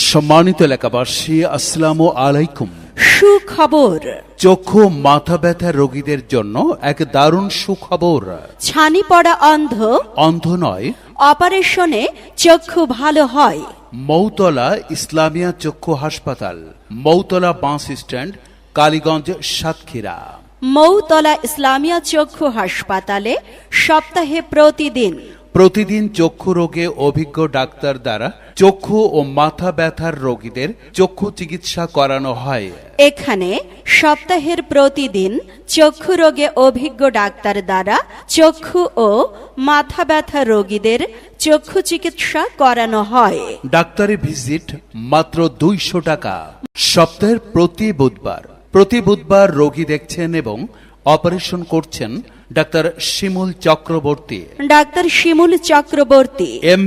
সম্মানিত এলাকাবাসী আসসালামু আলাইকুম। সুখবর। চক্ষু মাথা ব্যথা রোগীদের জন্য এক দারুণ সুখবর। ছানি পড়া অন্ধ। অন্ধ নয়। অপারেশনে চক্ষু ভালো হয়। মৌতলা ইসলামিয়া চক্ষু হাসপাতাল মৌতলা বাস স্ট্যান্ড কালীগঞ্জ সাতক্ষীরা। মৌতলা ইসলামিয়া চক্ষু হাসপাতালে সপ্তাহে প্রতিদিন প্রতিদিন চক্ষু রোগে অভিজ্ঞ ডাক্তার দ্বারা চক্ষু ও মাথা ব্যথার রোগীদের চক্ষু চিকিৎসা করানো হয়। এখানে সপ্তাহের প্রতিদিন চক্ষু রোগে অভিজ্ঞ ডাক্তার দ্বারা চক্ষু ও মাথা ব্যথা রোগীদের চক্ষু চিকিৎসা করানো হয়। ডাক্তারি ভিজিট মাত্র দুইশো টাকা। সপ্তাহের প্রতি বুধবার প্রতি বুধবার রোগী দেখছেন এবং অপারেশন করছেন doctor Shimul Chakraborty. Doctor Shimul Chakraborty. M